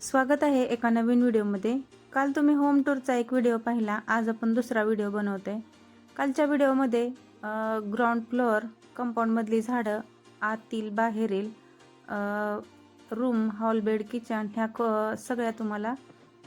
स्वागत आहे एका नवीन व्हिडिओमध्ये. काल तुम्ही होम टूरचा एक व्हिडिओ पाहिला. आज आपण दुसरा व्हिडिओ बनवतो आहे कालच्या व्हिडिओमध्ये ग्राउंड फ्लोअर कंपाऊंडमधली झाडं आतील बाहेरील रूम हॉल बेड किचन ह्या क सगळ्या तुम्हाला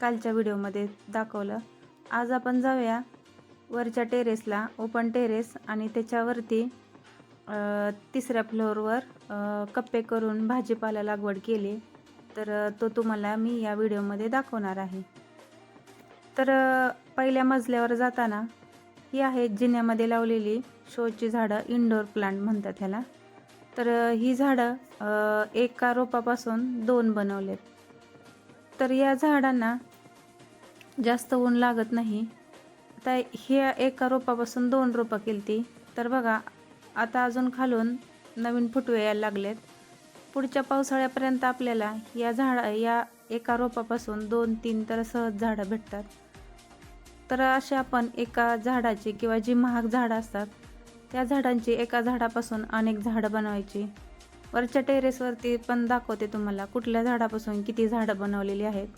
कालच्या व्हिडिओमध्ये दाखवलं. आज आपण जाऊया वरच्या टेरेसला ओपन टेरेस आणि त्याच्यावरती तिसऱ्या फ्लोअरवर कप्पे करून भाजीपाला लागवड केली. तर तो तुम्हाला मी या व्हिडिओमध्ये दाखवणार आहे. तर पहिल्या मजल्यावर जाताना ही आहेत जिन्यामध्ये लावलेली शोची झाडं इनडोअर प्लांट म्हणतात ह्याला. तर ही झाडं एका रोपापासून दोन बनवलेत. तर या झाडांना जास्त ऊन लागत नाही. आता ह्या एका रोपापासून दोन रोपं केलती. तर बघा आता अजून खालून नवीन फुटवे यायला लागलेत. पुढच्या पावसाळ्यापर्यंत आपल्याला या झाडा या एका रोपापासून दोन तीन तर सहज झाडं भेटतात. तर असे आपण एका झाडाची किंवा जी महाग झाडं असतात त्या झाडांची एका झाडापासून अनेक झाडं बनवायची. वरच्या टेरेसवरती पण दाखवते तुम्हाला कुठल्या झाडापासून किती झाडं बनवलेली आहेत.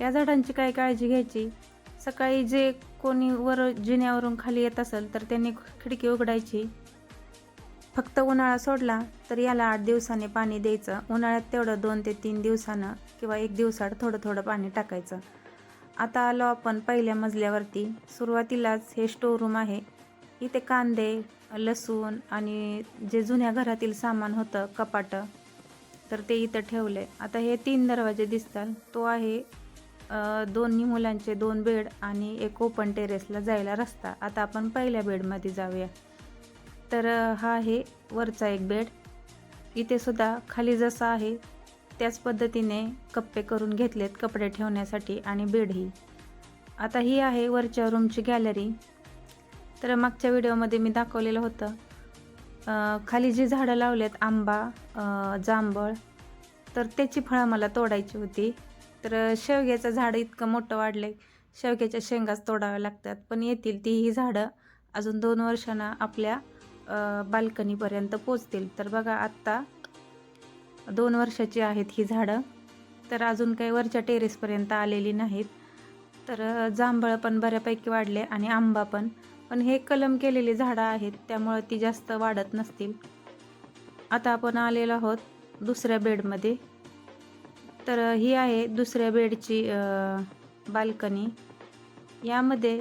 या झाडांची काय काळजी घ्यायची? सकाळी जे कोणी वर जिन्यावरून खाली येत असेल तर त्यांनी खिडकी उघडायची. फक्त उन्हाळा सोडला तर याला आठ दिवसाने पाणी द्यायचं. उन्हाळ्यात तेवढं दोन ते तीन दिवसानं किंवा एक दिवसाड थोडं थोडं पाणी टाकायचं. आता आलो आपण पहिल्या मजल्यावरती. सुरुवातीलाच हे स्टोर रूम आहे. इथे कांदे लसूण आणि जे जुन्या घरातील सामान होतं कपाटं तर ते इथं ठेवले. आता हे तीन दरवाजे दिसतात. तो आहे दोन्ही मुलांचे दोन बेड आणि एक ओपन टेरेसला जायला रस्ता. आता आपण पहिल्या बेडमध्ये जाऊया. तर हा आहे वरचा एक बेड. इथे सुद्धा खाली जसा आहे त्याच पद्धतीने कप्पे करून घेतलेत कपडे ठेवण्यासाठी आणि बेडही. आता ही आहे वरच्या रूमची गॅलरी. तर मागच्या व्हिडिओमध्ये मी दाखवलेलं होतं खाली जी झाडं लावलेत आंबा जांभळ तर त्याची फळं मला तोडायची होती. तर शेवग्याचं झाड इतकं मोठं वाढलं आहे शेवग्याच्या शेंगाच तोडाव्या लागतात पण येतील तीही झाडं. अजून दोन वर्षांना आपल्या बाल्कनीपर्यंत पोचतील. तर बघा आत्ता दोन वर्षाची आहेत ही झाडं. तर अजून काही वरच्या टेरेसपर्यंत आलेली नाहीत. तर जांभळं पण बऱ्यापैकी वाढले आणि आंबा पण. पण हे कलम केलेली झाडं आहेत त्यामुळं ती जास्त वाढत नसतील. आता आपण आलेलो आहोत दुसऱ्या बेडमध्ये. तर ही आहे दुसऱ्या बेडची बाल्कनी. यामध्ये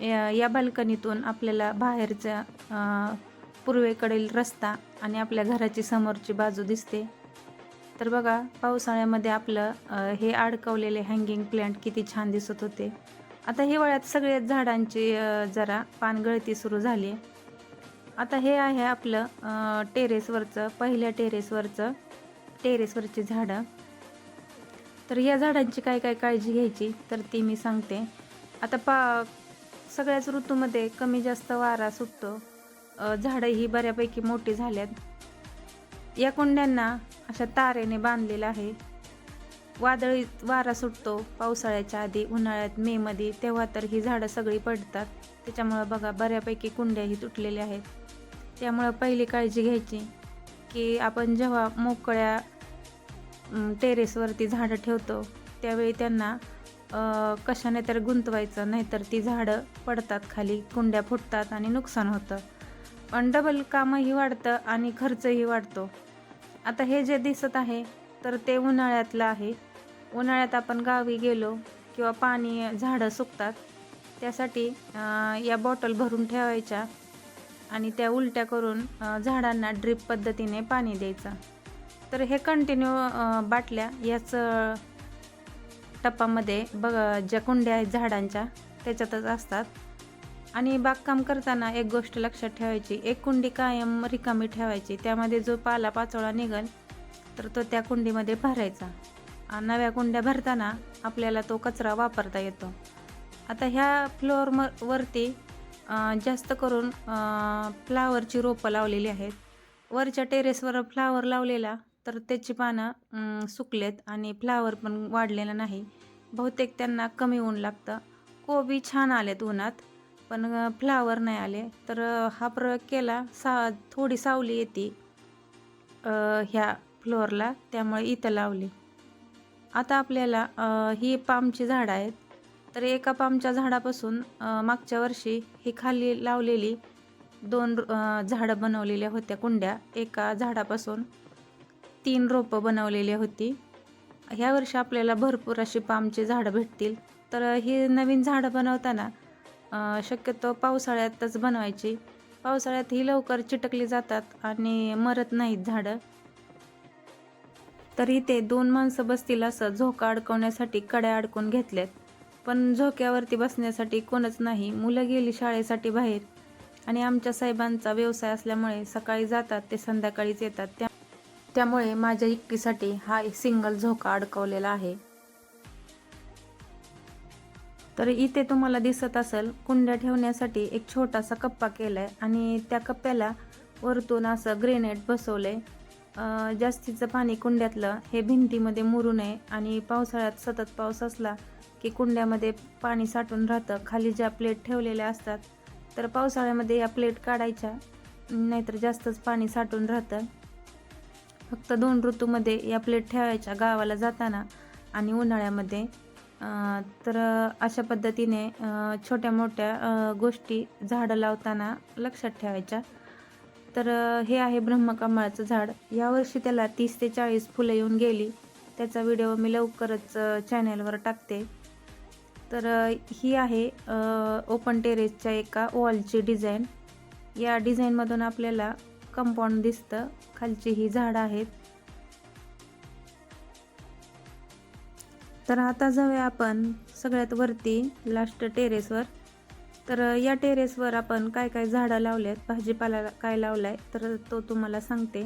या या बाल्कनीतून आपल्याला बाहेरचा पूर्वेकडील रस्ता आणि आपल्या घराची समोरची बाजू दिसते. तर बघा पावसाळ्यामध्ये आपलं हे अडकवलेले हँगिंग प्लांट किती छान दिसत होते. आता हिवाळ्यात सगळ्याच झाडांची जरा पानगळती सुरू झाली. आता हे आहे आपलं टेरेसवरचं पहिल्या टेरेसवरचं टेरेसवरची झाडं. तर या झाडांची काय काय काळजी घ्यायची? तर ती मी सांगते. आता पा सगळ्याच ऋतूमध्ये कमी जास्त वारा सुटतो. झाडं ही बऱ्यापैकी मोठी झाल्यात. या कुंड्यांना अशा तारेने बांधलेलं आहे. वादळी वारा सुटतो. पावसाळ्याच्या आधी उन्हाळ्यात मेमध्ये तेव्हा तर ही झाडं सगळी पडतात. त्याच्यामुळं बघा बऱ्यापैकी कुंड्याही तुटलेल्या आहेत. त्यामुळं पहिली काळजी घ्यायची की आपण जेव्हा मोकळ्या टेरेसवरती झाडं ठेवतो त्यावेळी त्यांना कशाने तर गुंतवायचं नाहीतर ती झाडं पडतात खाली कुंड्या फुटतात आणि नुकसान होतं. पण डबल कामही वाढतं आणि खर्चही वाढतो. आता हे जे दिसत आहे तर ते उन्हाळ्यातलं आहे. उन्हाळ्यात आपण गावी गेलो किंवा पाणी झाडं सुकतात त्यासाठी या बॉटल भरून ठेवायच्या आणि त्या उलट्या करून झाडांना ड्रीप पद्धतीने पाणी द्यायचं. तर हे कंटिन्यू बाटल्या याचं टप्पामध्ये बघ ज्या कुंड्या आहेत झाडांच्या त्याच्यातच असतात. आणि बागकाम करताना एक गोष्ट लक्षात ठेवायची एक कुंडी कायम रिकामी ठेवायची त्यामध्ये जो पाला पाचोळा निघल तर तो त्या कुंडीमध्ये भरायचा. आणि नव्या कुंड्या भरताना आपल्याला तो कचरा वापरता येतो. आता ह्या फ्लोअर म वरती जास्त करून फ्लावरची रोपं लावलेली आहेत. वरच्या टेरेसवर फ्लावर लावलेला तर त्याची पानं सुकलेत आणि फ्लावर पण वाढलेलं नाही. बहुतेक त्यांना कमी ऊन लागतं. कोबी छान आलेत उन्हात पण फ्लावर नाही आले. तर हा प्रयोग केला सा थोडी सावली येते ह्या फ्लोअरला त्यामुळे इथं लावली. आता आपल्याला ही पामची झाडं आहेत. तर एका पामच्या झाडापासून मागच्या वर्षी ही खाली लावलेली दोन झाडं बनवलेल्या होत्या कुंड्या. एका झाडापासून तीन रोपं बनवलेली होती. ह्या वर्षी आपल्याला भरपूर अशी पामची झाडं भेटतील. तर ही नवीन झाडं बनवताना शक्यतो पावसाळ्यातच बनवायची. पावसाळ्यात ही लवकर चिटकली जातात आणि मरत नाहीत झाडं. तर इथे दोन माणसं बसतील असं झोका अडकवण्यासाठी कड्या अडकून घेतल्यात. पण झोक्यावरती बसण्यासाठी कोणच नाही. मुलं गेली शाळेसाठी बाहेर. आणि आमच्या साहेबांचा व्यवसाय असल्यामुळे सकाळी जातात ते संध्याकाळीच येतात. त्या त्यामुळे माझ्या इक्कीसाठी हा एक सिंगल झोका अडकवलेला आहे. तर इथे तुम्हाला दिसत असेल कुंड्या ठेवण्यासाठी एक छोटासा कप्पा केलाय आणि त्या कप्प्याला वरतून असं ग्रेनेड बसवलंय. आहे जास्तीचं पाणी कुंड्यातलं हे भिंतीमध्ये मुरू नये आणि पावसाळ्यात सतत पाऊस असला की कुंड्यामध्ये पाणी साठून राहतं. खाली ज्या प्लेट ठेवलेल्या असतात तर पावसाळ्यामध्ये या प्लेट काढायच्या नाहीतर जास्तच पाणी साठून राहतं. फक्त दोन ऋतूमध्ये या प्लेट ठेवायच्या गावाला जाताना आणि उन्हाळ्यामध्ये. तर अशा पद्धतीने छोट्या मोठ्या गोष्टी झाडं लावताना लक्षात ठेवायच्या. तर हे आहे ब्रह्मकमळाचं झाड. यावर्षी त्याला तीस ते चाळीस फुलं येऊन गेली. त्याचा व्हिडिओ मी लवकरच चॅनलवर टाकते. तर ही आहे ओपन टेरेसच्या एका वॉलची डिझाईन या डिझाईनमधून आपल्याला कंपाऊंड दिसतं. खालची ही झाडं आहेत. तर आता जाऊया आपण सगळ्यात वरती लास्ट टेरेसवर तर या टेरेसवर आपण काय काय झाडं लावलेत भाजीपाला काय लावलाय तर तो तुम्हाला सांगते.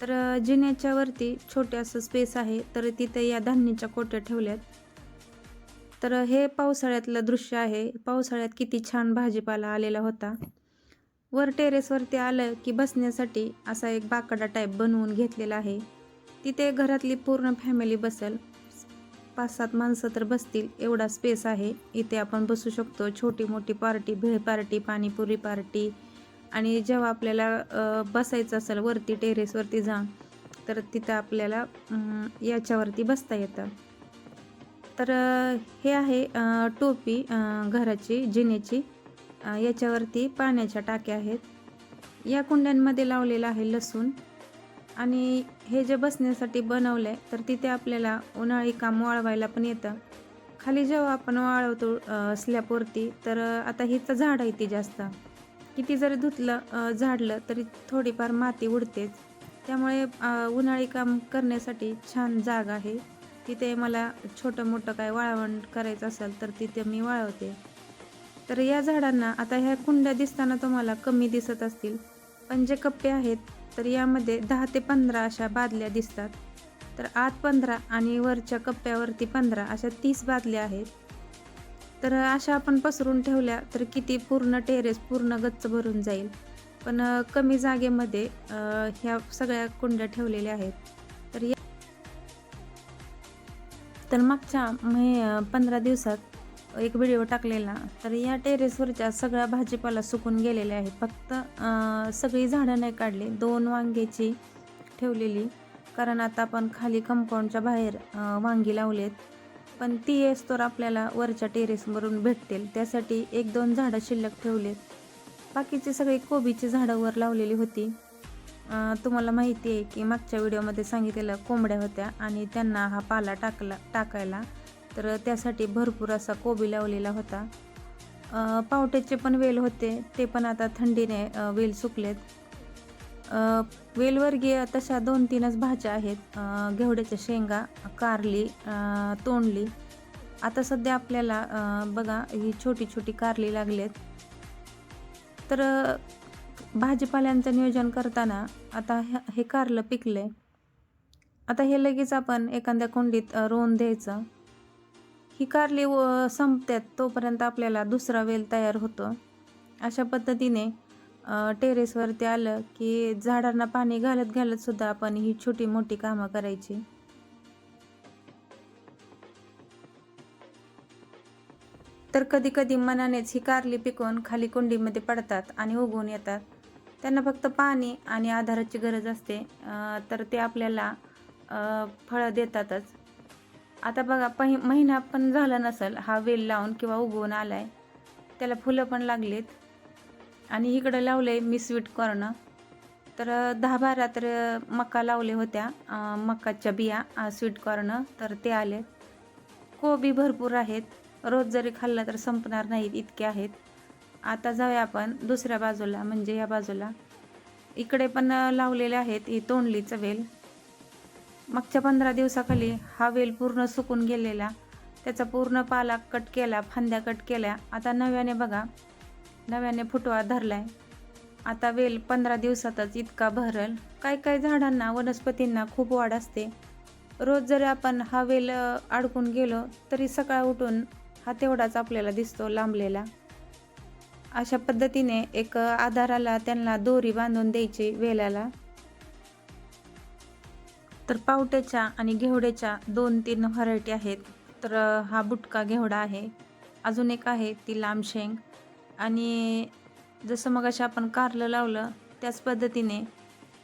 तर जिन्याच्या वरती छोटे असं स्पेस आहे तर तिथे या धान्याच्या कोट्या ठेवल्यात. तर हे पावसाळ्यातलं दृश्य आहे. पावसाळ्यात किती छान भाजीपाला आलेला होता. वर टेरेसवरती आलं की बसण्यासाठी असा एक बाकडा टाईप बनवून घेतलेला आहे. तिथे घरातली पूर्ण फॅमिली बसेल. पाच सात माणसं तर बसतील एवढा स्पेस आहे. इथे आपण बसू शकतो छोटी मोठी party bhel party panipuri party आणि जेव्हा आपल्याला बसायचं असेल वरती टेरेसवरती जा तर तिथं आपल्याला याच्यावरती बसता येतं. तर हे आहे टोपी घराची जिनेची. याच्यावरती पाण्याच्या टाक्या आहेत. या कुंड्यांमध्ये लावलेलं आहे लसूण. आणि हे जे बसण्यासाठी बनवलं आहे तर तिथे आपल्याला उन्हाळी काम वाळवायला पण येतं. खाली जेव्हा आपण वाळवतो स्लॅपवरती तर आता हिचं झाड आहे ती जास्त. किती जरी धुतलं झाडलं तरी थोडीफार माती उडतेच. त्यामुळे उन्हाळी काम करण्यासाठी छान जागा आहे. तिथे मला छोटं मोठं काय वाळवण करायचं असेल तर तिथे मी वाळवते. तर या झाडांना आता ह्या कुंड्या दिसताना तुम्हाला कमी दिसत असतील. पण जे कप्पे आहेत तर यामध्ये दहा ते पंधरा अशा बादल्या दिसतात. तर आत पंधरा आणि वरच्या कप्प्यावरती पंधरा अशा तीस बादल्या आहेत. तर अशा आपण पसरून ठेवल्या तर किती पूर्ण टेरेस पूर्ण गच्च भरून जाईल. पण कमी जागेमध्ये ह्या सगळ्या कुंड्या ठेवलेल्या आहेत. तर या तर मागच्या मे पंधरा दिवसात एक व्हिडिओ टाकलेला. तर या टेरेसवरच्या सगळ्या भाजीपाला सुकून गेलेल्या आहेत. फक्त सगळी झाडं नाही काढली. दोन वांग्याची ठेवलेली. कारण आता आपण खाली कंपाऊंडच्या बाहेर वांगी लावलेत. पण ती तर आपल्याला वरच्या टेरेसवरून भेटतील. त्यासाठी एक दोन झाडं शिल्लक ठेवलेत. बाकीची सगळी कोबीची झाडं वर लावलेली होती. तुम्हाला माहिती आहे की मागच्या व्हिडिओमध्ये सांगितलेलं कोंबड्या होत्या आणि त्यांना हा पाला टाकला टाकायला. तर त्यासाठी भरपूर असा कोबी लावलेला होता. पावट्याचे पण वेल होते ते पण आता थंडीने वेल सुकलेत. वेलवर्गीय तशा दोन तीनच भाज्या आहेत घेवड्याच्या शेंगा कारली तोंडली. आता सध्या आपल्याला बघा ही छोटी छोटी कारली लागलेत. तर भाजीपाल्यांचं नियोजन करताना आता हे कारलं पिकलं आता हे लगेच आपण एखाद्या कुंडीत रोवून द्यायचं. ही कारली व संपतात तोपर्यंत आपल्याला दुसरा वेल तयार होतो. अशा पद्धतीने टेरेसवरती आलं की झाडांना पाणी घालत घालत सुद्धा आपण ही छोटी मोठी कामं करायची. तर कधी कधी मनानेच ही कारली पिकवून खाली कुंडीमध्ये पडतात आणि उगवून येतात. त्यांना फक्त पाणी आणि आधाराची गरज असते. तर ते आपल्याला फळं देतातच. आता बघा पहि महिना पण झाला नसेल हा वेल लावून किंवा उगवून आलाय त्याला फुलं पण लागलीत. आणि इकडं लावलं आहे मी स्वीट कॉर्न. तर दहा बारा तर मका लावले होत्या मकाच्या बिया स्वीट कॉर्न तर ते आले. कोबी भरपूर आहेत. रोज जरी खाल्लं तर संपणार नाहीत इतके आहेत. आता जाऊया आपण दुसऱ्या बाजूला म्हणजे या बाजूला. इकडे पण लावलेले आहेत ही तोंडलीचं वेल. मागच्या पंधरा दिवसाखाली हा वेल पूर्ण सुकून गेलेला. त्याचा पूर्ण पाला कट केला फांद्या कट केल्या. आता नव्याने बघा. नव्याने फुटवा धरलाय. आता वेल पंधरा दिवसातच इतका भरल. काय काय झाडांना वनस्पतींना खूप वाढ असते. रोज जरी आपण हा वेल अडकून गेलो तरी सकाळ उठून हा तेवढाच आपल्याला दिसतो लांबलेला. अशा पद्धतीने एक आधाराला त्यांना दोरी बांधून द्यायची वेलाला. तर पावट्याच्या आणि घेवड्याच्या दोन तीन व्हरायटी आहेत. तर हा बुटका घेवडा आहे. अजून एक आहे ती लांब शेंग. आणि जसं मग अशा आपण कारलं लावलं त्याच पद्धतीने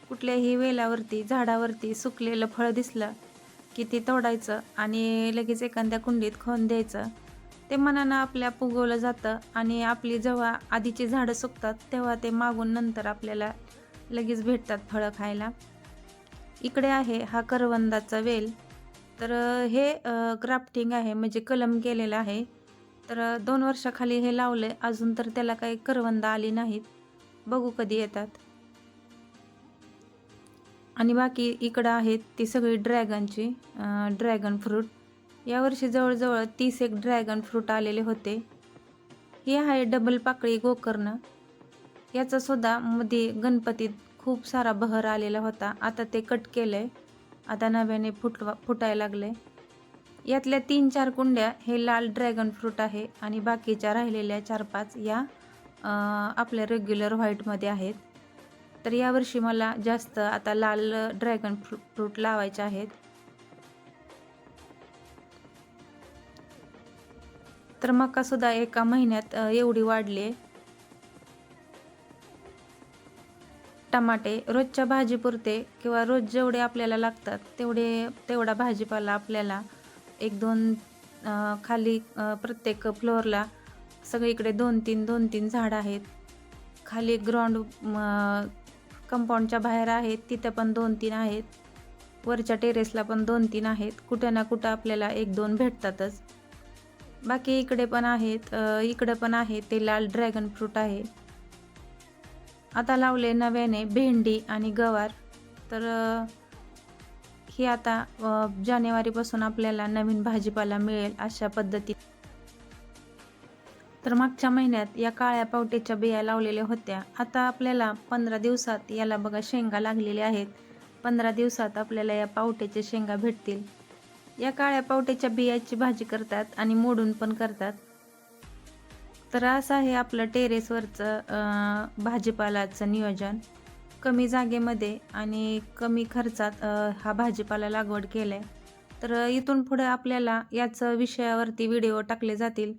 कुठल्याही वेलावरती झाडावरती सुकलेलं फळ दिसलं की ते तोडायचं आणि लगेच एखाद्या कुंडीत खोन द्यायचं. ते मनानं आपल्या पुगवलं जातं आणि आपली जेव्हा आधीची झाडं सुकतात तेव्हा ते मागून नंतर आपल्याला लगेच भेटतात फळं खायला. इकडे आहे हा करवंदाचा वेल. तर हे क्राफ्टिंग आहे म्हणजे कलम केलेलं आहे. तर दोन वर्षाखाली हे लावलं आहे अजून तर त्याला काही करवंद आली नाहीत. बघू कधी येतात. आणि बाकी इकडं आहेत ती सगळी ड्रॅगनची ड्रॅगन फ्रूट. यावर्षी जवळजवळ तीस एक ड्रॅगन फ्रूट आलेले होते. हे आहे डबल पाकळी गोकर्ण. याचासुद्धा मध्ये गणपतीत खूप सारा बहर आलेला होता. आता ते कट केलं आहे आता नव्याने फुटवा फुटायला लागले. यातल्या तीन चार कुंड्या हे लाल ड्रॅगन फ्रूट आहे आणि बाकीच्या राहिलेल्या चार पाच या आपल्या रेग्युलर व्हाईटमध्ये आहेत. तर यावर्षी मला जास्त आता लाल ड्रॅगन फ्रू फ्रूट लावायचे आहेत. तर मका सुद्धा एका महिन्यात एवढी वाढली आहे. टमाटे रोजच्या भाजीपुरते किंवा रोज जेवढे आपल्याला लागतात तेवढे तेवढा भाजीपाला आपल्याला एक दोन खाली प्रत्येक फ्लोअरला सगळीकडे दोन तीन दोन तीन झाडं आहेत. खाली ग्राउंड कंपाऊंडच्या बाहेर आहेत तिथं पण दोन तीन आहेत. वरच्या टेरेसला पण दोन तीन आहेत. कुठं ना कुठं आपल्याला एक दोन भेटतातच. बाकी इकडे पण आहेत इकडं पण आहे ते लाल ड्रॅगन फ्रूट आहे. आता लावले नव्याने भेंडी आणि गवार. तर ही आता जानेवारीपासून आपल्याला नवीन भाजीपाला मिळेल अशा पद्धती. तर मागच्या महिन्यात या काळ्या पावट्याच्या बिया लावलेल्या होत्या. आता आपल्याला पंधरा दिवसात याला बघा शेंगा लागलेल्या आहेत. पंधरा दिवसात आपल्याला या पावट्याच्या शेंगा भेटतील. या काळ्या पावट्याच्या बियाची भाजी करतात आणि मोडून पण करतात. तर असं आहे आपलं टेरेसवरचं भाजीपालाचं नियोजन. कमी जागेमध्ये आणि कमी खर्चात हा भाजीपाला लागवड केला आहे तर इथून पुढे आपल्याला याच विषयावरती व्हिडिओ टाकले जातील.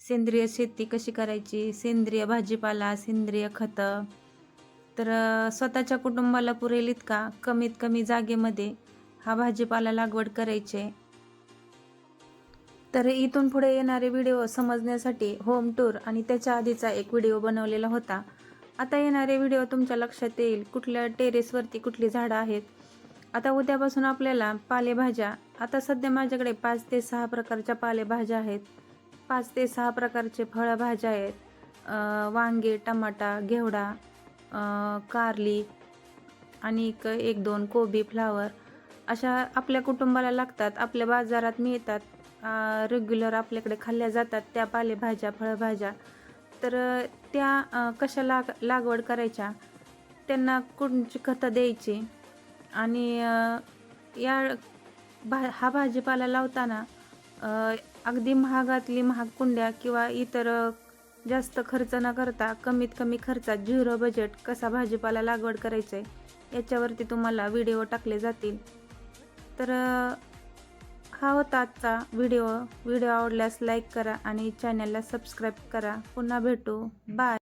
सेंद्रिय शेती कशी करायची? सेंद्रिय भाजीपाला सेंद्रिय खतं. तर स्वतःच्या कुटुंबाला पुरेल इतका. कमीत कमी जागेमध्ये हा भाजीपाला लागवड करायचे. तर इथून पुढे येणारे व्हिडिओ समजण्यासाठी होम टूर आणि त्याच्या आधीचा एक व्हिडिओ बनवलेला होता. आता येणारे व्हिडिओ तुमच्या लक्षात येईल कुठल्या टेरेसवरती कुठली झाडं आहेत. आता उद्यापासून आपल्याला पालेभाज्या आता सध्या माझ्याकडे पाच ते सहा प्रकारच्या पालेभाज्या आहेत. पाच ते सहा प्रकारचे फळभाज्या आहेत. वांगे टमाटा घेवडा कारली आणि एक दोन कोबी फ्लावर अशा आपल्या कुटुंबाला लागतात आपल्या बाजारात मिळतात. रेग्युलर आपल्याकडे खाल्ल्या जातात त्या पालेभाज्या फळभाज्या. तर त्या कशा लाग लागवड करायच्या? त्यांना कोणची खतं द्यायची? आणि या भा हा भाजीपाला लावताना अगदी महागातली महाग कुंड्या किंवा इतर जास्त खर्च न करता कमीत कमी खर्चात झिरो बजेट कसा भाजीपाला लागवड करायचा आहे याच्यावरती तुम्हाला व्हिडिओ टाकले जातील. तर हा होता आजचा व्हिडिओ. व्हिडिओ आवडल्यास लाईक करा आणि चॅनलला सबस्क्राईब करा. पुन्हा भेटू. बाय